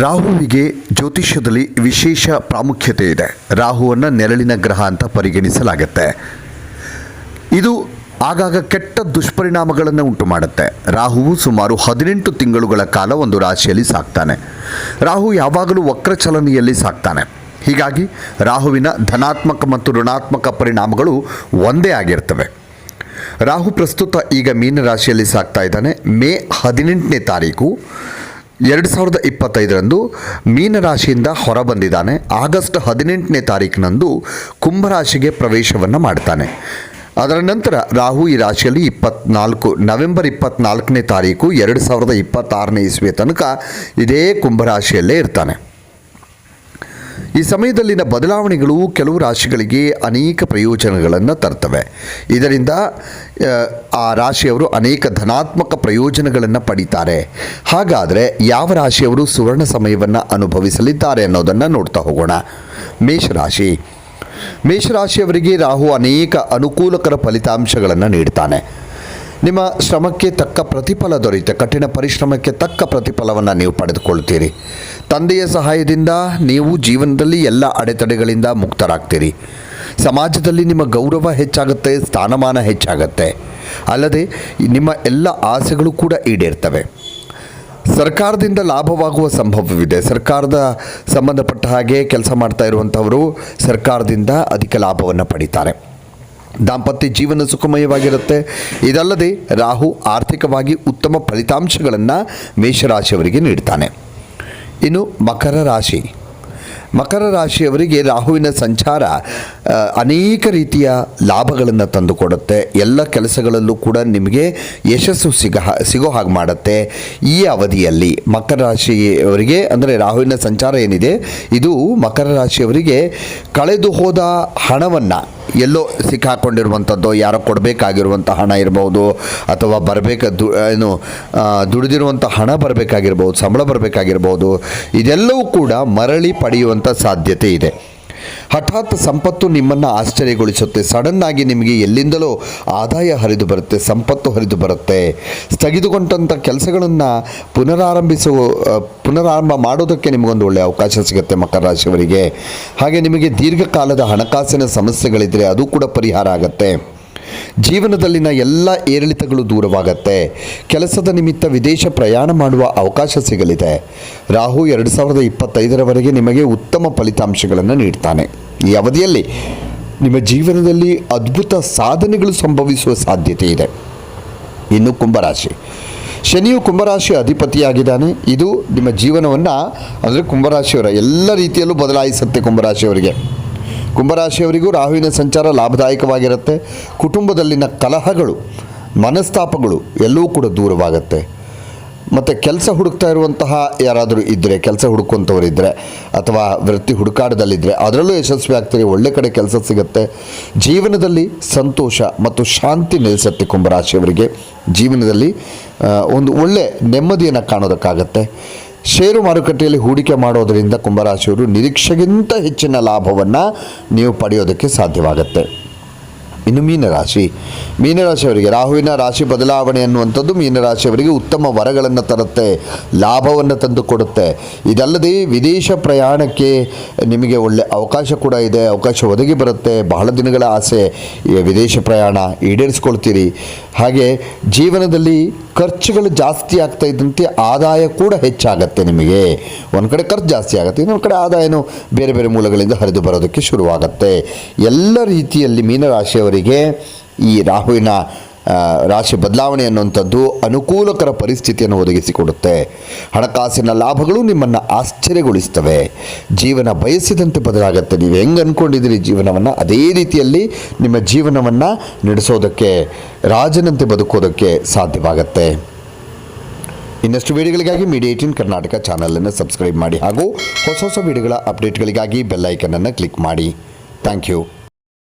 ರಾಹುವಿಗೆ ಜ್ಯೋತಿಷ್ಯದಲ್ಲಿ ವಿಶೇಷ ಪ್ರಾಮುಖ್ಯತೆ ಇದೆ. ರಾಹುವನ್ನು ನೆರಳಿನ ಗ್ರಹ ಅಂತ ಪರಿಗಣಿಸಲಾಗುತ್ತೆ. ಇದು ಆಗಾಗ ಕೆಟ್ಟ ದುಷ್ಪರಿಣಾಮಗಳನ್ನು ಉಂಟು ಮಾಡುತ್ತೆ. ರಾಹುವು ಸುಮಾರು ಹದಿನೆಂಟು ತಿಂಗಳುಗಳ ಕಾಲ ಒಂದು ರಾಶಿಯಲ್ಲಿ ಸಾಕ್ತಾನೆ. ರಾಹು ಯಾವಾಗಲೂ ವಕ್ರಚಲನೆಯಲ್ಲಿ ಸಾಕ್ತಾನೆ. ಹೀಗಾಗಿ ರಾಹುವಿನ ಧನಾತ್ಮಕ ಮತ್ತು ಋಣಾತ್ಮಕ ಪರಿಣಾಮಗಳು ಒಂದೇ ಆಗಿರ್ತವೆ. ರಾಹು ಪ್ರಸ್ತುತ ಈಗ ಮೀನ ರಾಶಿಯಲ್ಲಿ ಸಾಕ್ತಾ ಇದ್ದಾನೆ. ಮೇ ಹದಿನೆಂಟನೇ ತಾರೀಕು. ಎರಡು ಸಾವಿರದ ಇಪ್ಪತ್ತೈದರಂದು ಮೀನರಾಶಿಯಿಂದ ಹೊರಬಂದಿದ್ದಾನೆ. ಆಗಸ್ಟ್ ಹದಿನೆಂಟನೇ ತಾರೀಕಿನಂದು ಕುಂಭರಾಶಿಗೆ ಪ್ರವೇಶವನ್ನು ಮಾಡ್ತಾನೆ. ಅದರ ನಂತರ ರಾಹು ಈ ರಾಶಿಯಲ್ಲಿ ಇಪ್ಪತ್ನಾಲ್ಕು, ನವೆಂಬರ್ ಇಪ್ಪತ್ನಾಲ್ಕನೇ ತಾರೀಕು ಎರಡು ಸಾವಿರದ ಇಪ್ಪತ್ತಾರನೇ ಇಸ್ವಿಯ ತನಕ ಇದೇ ಕುಂಭರಾಶಿಯಲ್ಲೇ ಇರ್ತಾನೆ. ಈ ಸಮಯದಲ್ಲಿನ ಬದಲಾವಣೆಗಳು ಕೆಲವು ರಾಶಿಗಳಿಗೆ ಅನೇಕ ಪ್ರಯೋಜನಗಳನ್ನು ತರ್ತವೆ. ಇದರಿಂದ ಆ, ರಾಶಿಯವರು ಅನೇಕ ಧನಾತ್ಮಕ ಪ್ರಯೋಜನಗಳನ್ನು ಪಡಿತಾರೆ. ಹಾಗಾದರೆ ಯಾವ ರಾಶಿಯವರು ಸುವರ್ಣ ಸಮಯವನ್ನು ಅನುಭವಿಸಲಿದ್ದಾರೆ ಅನ್ನೋದನ್ನು ನೋಡ್ತಾ ಹೋಗೋಣ. ಮೇಷರಾಶಿ. ಮೇಷರಾಶಿಯವರಿಗೆ ರಾಹು ಅನೇಕ ಅನುಕೂಲಕರ ಫಲಿತಾಂಶಗಳನ್ನು ನೀಡ್ತಾನೆ. ನಿಮ್ಮ ಶ್ರಮಕ್ಕೆ ತಕ್ಕ ಪ್ರತಿಫಲ ದೊರೆಯುತ್ತೆ. ಕಠಿಣ ಪರಿಶ್ರಮಕ್ಕೆ ತಕ್ಕ ಪ್ರತಿಫಲವನ್ನು ನೀವು ಪಡೆದುಕೊಳ್ತೀರಿ ತಂದೆಯ ಸಹಾಯದಿಂದ ನೀವು ಜೀವನದಲ್ಲಿ ಎಲ್ಲ ಅಡೆತಡೆಗಳಿಂದ ಮುಕ್ತರಾಗ್ತೀರಿ. ಸಮಾಜದಲ್ಲಿ ನಿಮ್ಮ ಗೌರವ ಹೆಚ್ಚಾಗುತ್ತೆ, ಸ್ಥಾನಮಾನ ಹೆಚ್ಚಾಗುತ್ತೆ. ಅಲ್ಲದೆ ನಿಮ್ಮ ಎಲ್ಲ ಆಸೆಗಳು ಕೂಡ ಈಡೇರ್ತವೆ. ಸರ್ಕಾರದಿಂದ ಲಾಭವಾಗುವ ಸಂಭವವಿದೆ. ಸರ್ಕಾರದ ಸಂಬಂಧಪಟ್ಟ ಹಾಗೆ ಕೆಲಸ ಮಾಡ್ತಾ ಇರುವಂಥವರು ಸರ್ಕಾರದಿಂದ ಅಧಿಕ ಲಾಭವನ್ನು ಪಡಿತಾರೆ. ದಾಂಪತ್ಯ ಜೀವನ ಸುಖಮಯವಾಗಿರುತ್ತೆ. ಇದಲ್ಲದೆ ರಾಹು ಆರ್ಥಿಕವಾಗಿ ಉತ್ತಮ ಫಲಿತಾಂಶಗಳನ್ನು ಮೇಷರಾಶಿಯವರಿಗೆ ನೀಡ್ತಾನೆ. ಇನ್ನು ಮಕರ ರಾಶಿ. ಮಕರ ರಾಶಿಯವರಿಗೆ ರಾಹುವಿನ ಸಂಚಾರ ಅನೇಕ ರೀತಿಯ ಲಾಭಗಳನ್ನು ತಂದುಕೊಡುತ್ತೆ ಎಲ್ಲ ಕೆಲಸಗಳಲ್ಲೂ ಕೂಡ ನಿಮಗೆ ಯಶಸ್ಸು ಸಿಗ ಸಿಗೋ ಹಾಗೆ ಮಾಡುತ್ತೆ. ಈ ಅವಧಿಯಲ್ಲಿ ಮಕರ ರಾಶಿಯವರಿಗೆ ಅಂದರೆ ರಾಹುವಿನ ಸಂಚಾರ ಏನಿದೆ, ಇದು ಮಕರ ರಾಶಿಯವರಿಗೆ ಕಳೆದು ಹೋದ ಹಣವನ್ನು ಎಲ್ಲೋ ಸಿಕ್ಕಾಕೊಂಡಿರುವಂಥದ್ದು ಯಾರೋ ಕೊಡಬೇಕಾಗಿರುವಂಥ ಹಣ ಇರ್ಬೋದು, ಅಥವಾ ಬರಬೇಕ ದು, ಏನು ದುಡಿದಿರುವಂಥ ಹಣ ಬರಬೇಕಾಗಿರ್ಬೋದು, ಸಂಬಳ ಬರಬೇಕಾಗಿರ್ಬೋದು, ಇದೆಲ್ಲವೂ ಕೂಡ ಮರಳಿ ಪಡೆಯುವಂಥ ಸಾಧ್ಯತೆ ಇದೆ. ಹಠಾತ್ ಸಂಪತ್ತು ನಿಮ್ಮನ್ನು ಆಶ್ಚರ್ಯಗೊಳಿಸುತ್ತೆ. ಸಡನ್ ಆಗಿ ನಿಮಗೆ ಎಲ್ಲಿಂದಲೋ ಆದಾಯ ಹರಿದು ಬರುತ್ತೆ, ಸಂಪತ್ತು ಹರಿದು ಬರುತ್ತೆ. ಸ್ಥಗಿತಗೊಂಡಂಥ ಕೆಲಸಗಳನ್ನು ಪುನರಾರಂಭಿಸುವ ಪುನರಾರಂಭ ಮಾಡೋದಕ್ಕೆ ನಿಮಗೊಂದು ಒಳ್ಳೆಯ ಅವಕಾಶ ಸಿಗುತ್ತೆ ಮಕರ ರಾಶಿಯವರಿಗೆ. ಹಾಗೆ ನಿಮಗೆ ದೀರ್ಘಕಾಲದ ಹಣಕಾಸಿನ ಸಮಸ್ಯೆಗಳಿದ್ದರೆ ಅದು ಕೂಡ ಪರಿಹಾರ ಆಗುತ್ತೆ. ಜೀವನದಲ್ಲಿನ ಎಲ್ಲ ಏರಿಳಿತಗಳು ದೂರವಾಗತ್ತೆ. ಕೆಲಸದ ನಿಮಿತ್ತ ವಿದೇಶ ಪ್ರಯಾಣ ಮಾಡುವ ಅವಕಾಶ ಸಿಗಲಿದೆ. ರಾಹು ಎರಡು ಸಾವಿರದ ಇಪ್ಪತ್ತೈದರವರೆಗೆ ನಿಮಗೆ ಉತ್ತಮ ಫಲಿತಾಂಶಗಳನ್ನು ನೀಡ್ತಾನೆ. ಈ ಅವಧಿಯಲ್ಲಿ ನಿಮ್ಮ ಜೀವನದಲ್ಲಿ ಅದ್ಭುತ ಸಾಧನೆಗಳು ಸಂಭವಿಸುವ ಸಾಧ್ಯತೆ ಇದೆ. ಇನ್ನು ಕುಂಭರಾಶಿ. ಶನಿಯು ಕುಂಭರಾಶಿಯ ಅಧಿಪತಿಯಾಗಿದ್ದಾನೆ. ಇದು ನಿಮ್ಮ ಜೀವನವನ್ನು, ಅಂದರೆ ಕುಂಭರಾಶಿಯವರ ಎಲ್ಲ ರೀತಿಯಲ್ಲೂ ಬದಲಾಯಿಸುತ್ತೆ ಕುಂಭರಾಶಿಯವರಿಗೆ. ಕುಂಭರಾಶಿಯವರಿಗೂ ರಾಹುವಿನ ಸಂಚಾರ ಲಾಭದಾಯಕವಾಗಿರುತ್ತೆ. ಕುಟುಂಬದಲ್ಲಿನ ಕಲಹಗಳು, ಮನಸ್ತಾಪಗಳು ಎಲ್ಲವೂ ಕೂಡ ದೂರವಾಗುತ್ತೆ. ಮತ್ತು ಕೆಲಸ ಹುಡುಕ್ತಾ ಇರುವಂತಹ ಯಾರಾದರೂ ಇದ್ದರೆ ಕೆಲಸ ಹುಡುಕುವಂಥವರಿದ್ದರೆ ಅಥವಾ ವೃತ್ತಿ ಹುಡುಕಾಟದಲ್ಲಿದ್ದರೆ ಅದರಲ್ಲೂ ಯಶಸ್ವಿ ಆಗ್ತೀರಿ, ಒಳ್ಳೆ ಕಡೆ ಕೆಲಸ ಸಿಗುತ್ತೆ. ಜೀವನದಲ್ಲಿ ಸಂತೋಷ ಮತ್ತು ಶಾಂತಿ ನೆಲೆಸುತ್ತೆ ಕುಂಭರಾಶಿಯವರಿಗೆ. ಜೀವನದಲ್ಲಿ ಒಂದು ಒಳ್ಳೆ ನೆಮ್ಮದಿಯನ್ನು ಕಾಣೋದಕ್ಕಾಗತ್ತೆ. ಷೇರು ಮಾರುಕಟ್ಟೆಯಲ್ಲಿ ಹೂಡಿಕೆ ಮಾಡೋದರಿಂದ ಕುಂಭರಾಶಿಯವರು ನಿರೀಕ್ಷೆಗಿಂತ ಹೆಚ್ಚಿನ ಲಾಭವನ್ನು ನೀವು ಪಡೆಯೋದಕ್ಕೆ ಸಾಧ್ಯವಾಗುತ್ತೆ. ಇನ್ನು ಮೀನರಾಶಿ. ಮೀನರಾಶಿಯವರಿಗೆ ರಾಹುವಿನ ರಾಶಿ ಬದಲಾವಣೆ ಅನ್ನುವಂಥದ್ದು ಮೀನರಾಶಿಯವರಿಗೆ ಉತ್ತಮ ವರಗಳನ್ನು ತರುತ್ತೆ, ಲಾಭವನ್ನು ತಂದು ಕೊಡುತ್ತೆ. ಇದಲ್ಲದೆ ವಿದೇಶ ಪ್ರಯಾಣಕ್ಕೆ ನಿಮಗೆ ಒಳ್ಳೆ ಅವಕಾಶ ಕೂಡ ಇದೆ, ಅವಕಾಶ ಒದಗಿ ಬರುತ್ತೆ. ಬಹಳ ದಿನಗಳ ಆಸೆ ವಿದೇಶ ಪ್ರಯಾಣ ಈಡೇರಿಸ್ಕೊಳ್ತೀರಿ. ಹಾಗೆ ಜೀವನದಲ್ಲಿ ಖರ್ಚುಗಳು ಜಾಸ್ತಿ ಆಗ್ತಾ ಇದ್ದಂತೆ ಆದಾಯ ಕೂಡ ಹೆಚ್ಚಾಗತ್ತೆ ನಿಮಗೆ. ಒಂದು ಕಡೆ ಖರ್ಚು ಜಾಸ್ತಿ ಆಗುತ್ತೆ, ಇನ್ನೊಂದು ಕಡೆ ಆದಾಯನೂ ಬೇರೆ ಬೇರೆ ಮೂಲಗಳಿಂದ ಹರಿದು ಬರೋದಕ್ಕೆ ಶುರುವಾಗುತ್ತೆ. ಎಲ್ಲ ರೀತಿಯಲ್ಲಿ ಮೀನರಾಶಿಯವರಿಗೆ ಈ ರಾಹುವಿನ ರಾಶಿ ಬದಲಾವಣೆ ಅನ್ನುವಂಥದ್ದು ಅನುಕೂಲಕರ ಪರಿಸ್ಥಿತಿಯನ್ನು ಒದಗಿಸಿಕೊಡುತ್ತೆ. ಹಣಕಾಸಿನ ಲಾಭಗಳು ನಿಮ್ಮನ್ನು ಆಶ್ಚರ್ಯಗೊಳಿಸ್ತವೆ. ಜೀವನ ಬಯಸಿದಂತೆ ಬದಲಾಗುತ್ತೆ. ನೀವು ಹೆಂಗೆ ಅಂದ್ಕೊಂಡಿದ್ದೀರಿ ಜೀವನವನ್ನು? ಅದೇ ರೀತಿಯಲ್ಲಿ ನಿಮ್ಮ ಜೀವನವನ್ನು ನಡೆಸೋದಕ್ಕೆ, ರಾಜನಂತೆ ಬದುಕೋದಕ್ಕೆ ಸಾಧ್ಯವಾಗುತ್ತೆ. ಇನ್ನಷ್ಟು ವಿಡಿಯೋಗಳಿಗಾಗಿ ಮೀಡಿಯಾ ಏಟೀನ್ ಕರ್ನಾಟಕ ಚಾನಲನ್ನು ಸಬ್ಸ್ಕ್ರೈಬ್ ಮಾಡಿ ಹಾಗೂ ಹೊಸ ಹೊಸ ವೀಡಿಯೋಗಳ ಅಪ್ಡೇಟ್ಗಳಿಗಾಗಿ ಬೆಲ್ ಐಕನನ್ನು ಕ್ಲಿಕ್ ಮಾಡಿ. Thank you.